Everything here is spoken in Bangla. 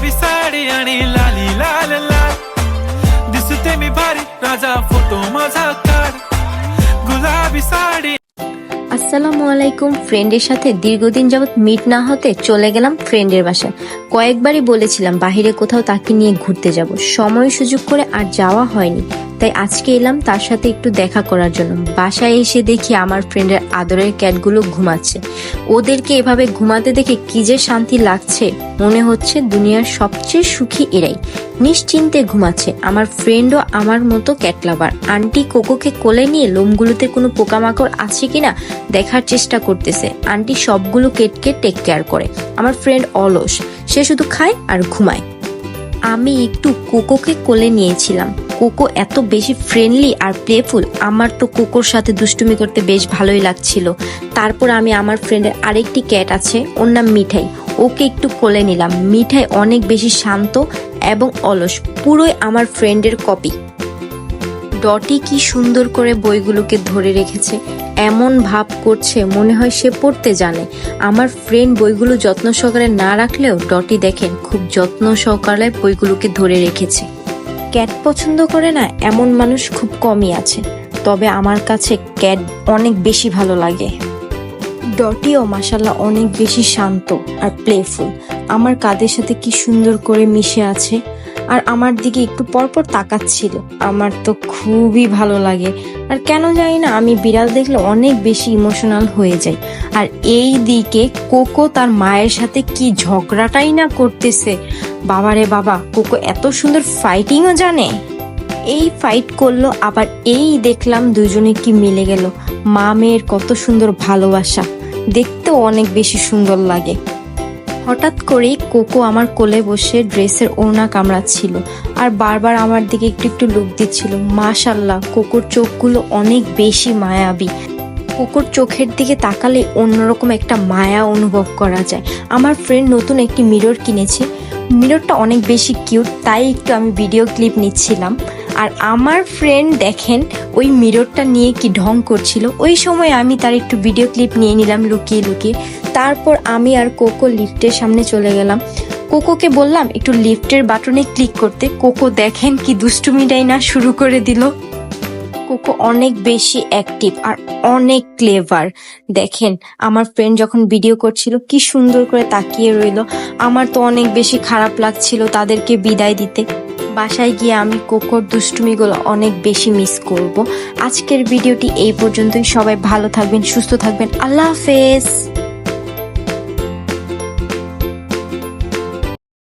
गुलाबी साडी आणि लाली लाल लाल दिसते मी भारी राजा फोटो माझा काढ गुलाबी साडी আসসালামু আলাইকুম ফ্রেন্ডের সাথে দীর্ঘদিন যাবৎ মিট না হতে চলে গেলাম ফ্রেন্ডের বাসায় কয়েকবারই বলেছিলাম বাইরে কোথাও তাকে নিয়ে ঘুরতে যাব সময় সুযোগ করে আর যাওয়া হয়নি তাই আজকে এলাম তার সাথে একটু দেখা করার জন্য। বাসায় এসে দেখি আমার ফ্রেন্ডের আদরের ক্যাটগুলো ঘুমাচ্ছে। ওদেরকে এভাবে ঘুমাতে দেখে কি যে শান্তি লাগছে। মনে হচ্ছে দুনিয়ার সবচেয়ে সুখী এরাই। নিশ্চিন্তে ঘুমাচ্ছে। আমার ফ্রেন্ডও আমার মতো ক্যাট লাভার আন্টি কোকোকে কোলে নিয়ে লোমগুলোতে কোনো পোকামাকড় আছে কিনা দেখার চেষ্টা করতেছে। আন্টি সবগুলো কেটকে টেক কেয়ার করে। আমার ফ্রেন্ড অলস। সে শুধু খায় আর ঘুমায়। আমি একটু কোকোকে কোলে নিয়েছিলাম। কোকো এত বেশি ফ্রেন্ডলি আর প্লেফুল আমার তো কোকোর সাথে দুষ্টুমি করতে বেশ ভালোই লাগছিল। তারপর আমি আমার ফ্রেন্ডের আরেকটি ক্যাট আছে, ওর নাম মিঠাই। ওকে একটু কোলে নিলাম। মিঠাই অনেক বেশি শান্ত এবং অলস, পুরোই আমার ফ্রেন্ডের কপি ডটি কি সুন্দর করে বইগুলোকে ধরে রেখেছে, এমন ভাব করছে, মনে হয় সে পড়তে জানে। আমার ফ্রেন্ড বইগুলো যত্ন সহকারে না রাখলেও ডটি দেখেন, খুব যত্ন সহকারে বইগুলোকে ধরে রেখেছে। ক্যাট পছন্দ করে না, এমন মানুষ খুব কমই আছে। তবে আমার কাছে ক্যাট অনেক বেশি ভালো লাগে। ডটিও মাসাল্লাহ অনেক বেশি শান্ত আর প্লেফুল আমার কাদের সাথে কি সুন্দর করে মিশে আছে? আর আমার দিকে একটু পরপর তাকাচ্ছিল। আমার তো খুবই ভালো লাগে। আর কেন জানি না, আমি বিড়াল দেখলে অনেক বেশি ইমোশনাল হয়ে যাই। আর এই দিকে কোকো তার মায়ের সাথে কি ঝগড়াটাই না করতেছে। বাবারে বাবা, কোকো এত সুন্দর ফাইটিংও জানে। এই ফাইট করল, আবার এই দেখলাম দুজনে কি মিলে গেল। মা মেয়ের কত সুন্দর ভালোবাসা, দেখতেও অনেক বেশি সুন্দর লাগে। হঠাৎ করেই কোকো আমার কোলে বসে ড্রেসের ওড়না কামড়াচ্ছিল আর বারবার আমার দিকে একটু একটু লুক দিচ্ছিল। মাশাল্লাহ কোকোর চোখগুলো অনেক বেশি মায়াবী। কোকোর চোখের দিকে তাকালে অন্যরকম একটা মায়া অনুভব করা যায়। আমার ফ্রেন্ড নতুন একটি মিরর কিনেছে। মিররটা অনেক বেশি কিউট তাই একটু আমি ভিডিও ক্লিপ নিচ্ছিলাম। আর আমার ফ্রেন্ড দেখেন, ওই মিররটা নিয়ে কি ঢং করছিল। ওই সময় আমি তার একটু ভিডিও ক্লিপ নিয়ে নিলাম লুকিয়ে লুকিয়ে। তারপর আমি আর কোকো লিফটের সামনে চলে গেলাম। কোকোকে বললাম, একটু লিফটের বাটনে ক্লিক করতে। কোকো দেখেন কি দুষ্টুমিটাই না শুরু করে দিল। কোকো অনেক বেশি অ্যাক্টিভ আর অনেক ক্লেভার দেখেন, আমার ফ্রেন্ড যখন ভিডিও করছিল, কি সুন্দর করে তাকিয়ে রইল। আমার তো অনেক বেশি খারাপ লাগছিল তাদেরকে বিদায় দিতে। বাসায় গিয়ে আমি কোকোর দুষ্টুমিগুলো অনেক বেশি মিস করব। আজকের ভিডিওটি এই পর্যন্তই। সবাই ভালো থাকবেন, সুস্থ থাকবেন। আল্লাহ হাফেজ।